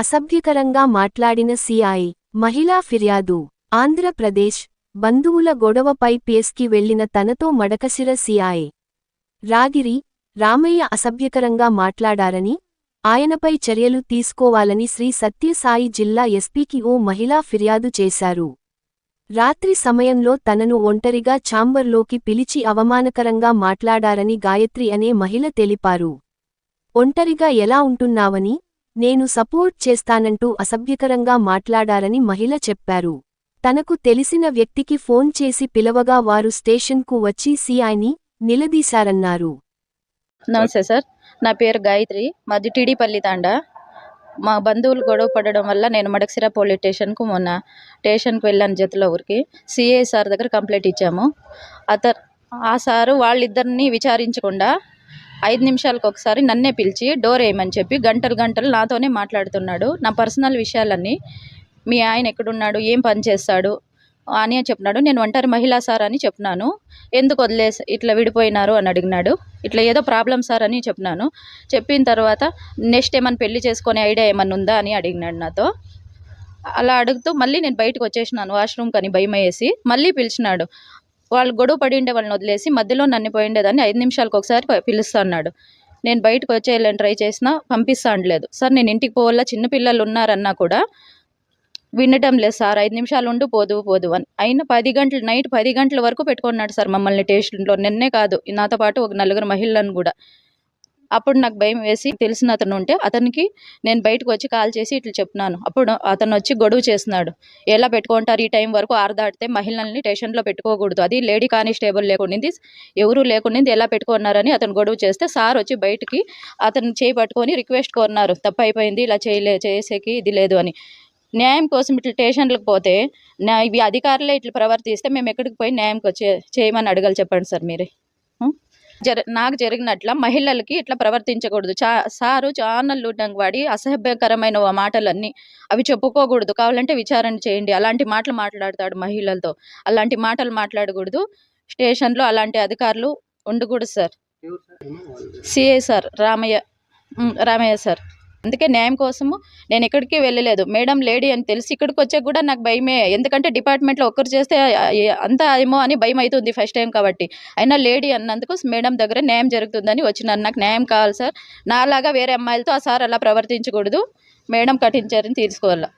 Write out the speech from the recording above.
అసభ్యకరంగా మాట్లాడిన సిఐ మహిళా ఫిర్యాదు. ఆంధ్రప్రదేశ్ బంధువుల గొడవపై పేస్కి వెళ్ళిన తనతో మడకశిర సిఐ రాగిరి రామయ్య అసభ్యకరంగా మాట్లాడారని ఆయనపై చర్యలు తీసుకోవాలని శ్రీ సత్యసాయి జిల్లా ఎస్పీకి ఓ మహిళా ఫిర్యాదు చేశారు. రాత్రి సమయంలో తనను ఒంటరిగా ఛాంబర్లోకి పిలిచి అవమానకరంగా మాట్లాడారని గాయత్రి అనే మహిళ తెలిపారు. ఒంటరిగా ఎలా ఉంటున్నావని నేను సపోర్ట్ చేస్తానంటూ అసభ్యకరంగా మాట్లాడారని మహిళ చెప్పారు. తనకు తెలిసిన వ్యక్తికి ఫోన్ చేసి పిలవగా వారు స్టేషన్కు వచ్చి సిఐని నిలదీశారన్నారు. నమస్తే సార్. నా పేరు గాయత్రి. మాది టీడీపల్లి తాండా. మా బంధువులు గొడవ పడడం వల్ల నేను మడక్సిర పోలీస్ స్టేషన్కు మొన్న స్టేషన్కు వెళ్ళాను జతలో ఊరికి. సిఐ సార్ దగ్గర కంప్లైంట్ ఇచ్చాము. అత ఆ సారు వాళ్ళిద్దరిని విచారించకుండా ఐదు నిమిషాలకు ఒకసారి నన్నే పిలిచి డోర్ వేయమని చెప్పి గంటలు గంటలు నాతోనే మాట్లాడుతున్నాడు. నా పర్సనల్ విషయాలన్నీ మీ ఆయన ఎక్కడున్నాడు ఏం పని చేస్తాడు అని చెప్పినాడు. నేను ఒంటరి మహిళా సార్ అని చెప్పినాను. ఎందుకు వదిలే ఇట్లా విడిపోయినారు అని అడిగినాడు. ఇట్లా ఏదో ప్రాబ్లం సార్ అని చెప్పినాను. చెప్పిన తర్వాత నెక్స్ట్ ఏమైనా పెళ్ళి చేసుకునే ఐడియా ఏమైనా ఉందా అని అడిగినాడు నాతో. అలా అడుగుతూ మళ్ళీ నేను బయటకు వచ్చేసినాను. వాష్రూమ్ అని భయం వేసి మళ్ళీ పిలిచినాడు. వాళ్ళు గొడవ పడి ఉండే వాళ్ళని వదిలేసి మధ్యలో నన్ను పోయిండేదాన్ని ఐదు నిమిషాలకు ఒకసారి పిలుస్తా అన్నాడు. నేను బయటకు వచ్చేయాలని ట్రై చేసినా పంపిస్తా అనలేదు. సార్ నేను ఇంటికి పోవాలా? చిన్నపిల్లలు ఉన్నారన్నా కూడా వినటం లేదు సార్. ఐదు నిమిషాలు ఉండు పోదు పోదు అని. అయినా పది గంటలు నైట్ పది గంటల వరకు పెట్టుకున్నాడు సార్ మమ్మల్ని స్టేషన్లో నిన్నే కాదు నాతో పాటు ఒక నలుగురు మహిళలను కూడా. అప్పుడు నాకు భయం వేసి తెలిసిన అతను ఉంటే అతనికి నేను బయటకు వచ్చి కాల్ చేసి ఇట్లా చెప్తున్నాను అప్పుడు అతను వచ్చి గొడవ చేస్తున్నాడు. ఎలా పెట్టుకుంటారు? ఈ టైం వరకు ఆరు దాటితే మహిళల్ని స్టేషన్లో పెట్టుకోకూడదు. అది లేడీ కానిస్టేబుల్ లేకుండింది ఎవరు లేకుండింది ఎలా పెట్టుకున్నారని అతను గొడవ చేస్తే సార్ వచ్చి బయటికి అతను చేయి పట్టుకొని రిక్వెస్ట్ కోరినారు తప్పు అయిపోయింది ఇలా చేయలే చేసేకి ఇది లేదు అని. న్యాయం కోసం ఇట్లా స్టేషన్లకు పోతే నా ఇవి అధికారులే ఇట్లా ప్రవర్తిస్తే మేము ఎక్కడికి పోయి న్యాయంకి వచ్చే చేయమని అడగాలి చెప్పండి సార్ మీరే. జర నాకు జరిగినట్ల మహిళలకి ఇట్లా ప్రవర్తించకూడదు. చా సారు చాలా లూటంగా వాడి అసభ్యకరమైన మాటలన్నీ అవి చెప్పుకోకూడదు. కావాలంటే విచారణ చేయండి. అలాంటి మాటలు మాట్లాడతాడు మహిళలతో. అలాంటి మాటలు మాట్లాడకూడదు. స్టేషన్లో అలాంటి అధికారులు ఉండకూడదు sir. CI sir? Ramayya. Ramayya sir. అందుకే న్యాయం కోసము నేను ఎక్కడికి వెళ్ళలేదు. మేడం లేడీ అని తెలిసి ఇక్కడికి వచ్చాక కూడా నాకు భయమే. ఎందుకంటే డిపార్ట్మెంట్లో ఒక్కరు చేస్తే అంతా ఏమో అని భయం అవుతుంది ఫస్ట్ టైం కాబట్టి. అయినా లేడీ అన్నందుకు మేడం దగ్గర న్యాయం జరుగుతుందని వచ్చినాను నాకు న్యాయం కావాలి సార్. నాలాగా వేరే అమ్మాయిలతో ఆ సార్ అలా ప్రవర్తించకూడదు. మేడం కఠిన చర్యను తీసుకోవాలి.